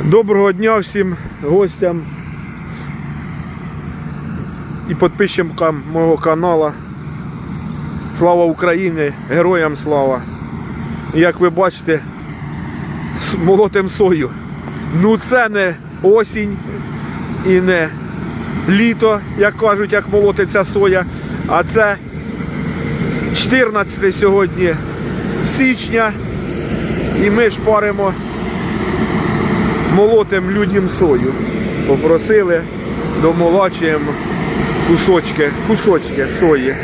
Доброго дня всім гостям і підписчикам мого каналу. Слава Україні! Героям слава! Як ви бачите, молотим сою. Ну це не осінь і не літо, як кажуть, як молотиться соя, а це 14 сьогодні січня. І ми шпаримо молотим людям сою. Попросили, домолочуємо кусочки, кусочки сої.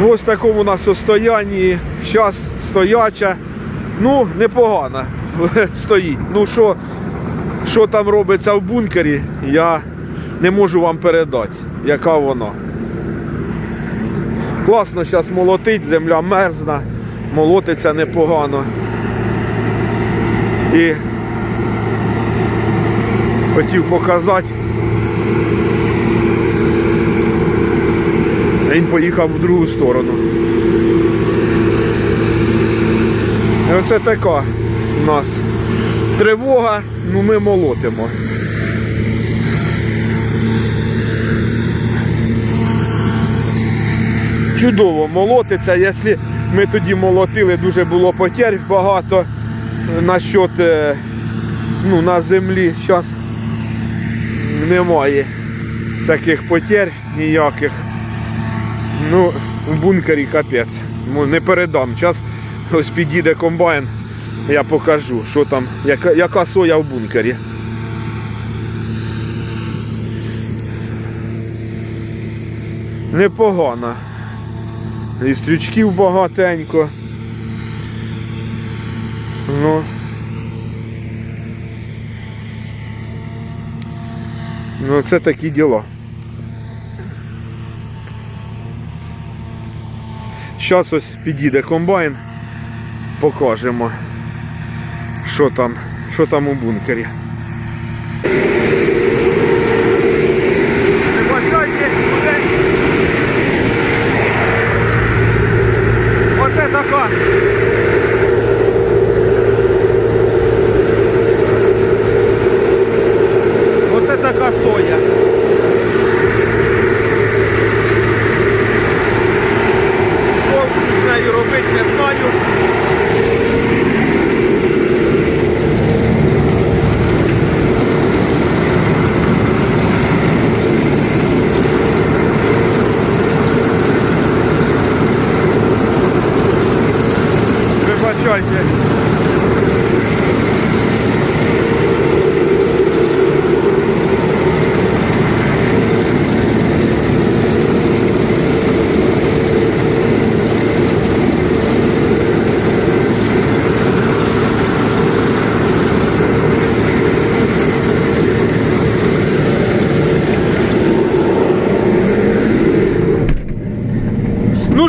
В такому у нас состоянні. Зараз стояча. Ну, непогано стоїть. Ну що, що там робиться в бункері, я не можу вам передати, яка вона. Класно зараз молотить, земля мерзна, молотиться непогано. І хотів показати. Він поїхав в другу сторону. І оце така у нас тривога, ну ми молотимо. Чудово молотиться, якщо ми тоді молотили, дуже було потерь багато насчет е, ну, на землі. Зараз немає таких потерь ніяких. Ну, в бункері капець. Ну, Не передам. Зараз ось підійде комбайн, я покажу, що там, яка, яка соя в бункері. Непогано. І стрючків багатенько. Ну. Ну, це такі діла. Зараз ось підійде комбайн, покажемо, що там, що там у бункері. Оце така. Оце така соя. Що з нею робити, не знаю. Вибачайте.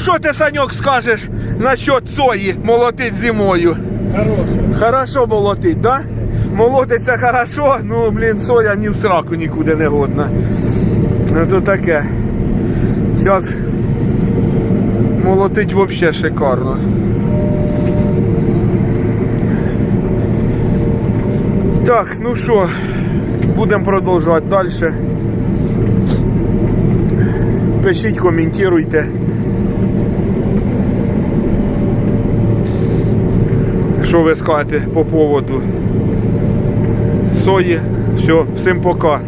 Що ти, Саньок, скажеш насчет сої молотить зимою? Хороший. Хорошо молотить, да? Молотиться хорошо, ну, блін, соя ні в сраку нікуди не годна. Ну то таке. Зараз молотить взагалі шикарно. Так, ну що, будемо продовжувати далі. Пишіть, коментуйте. Що ви скажете по поводу сої? Все, всім пока.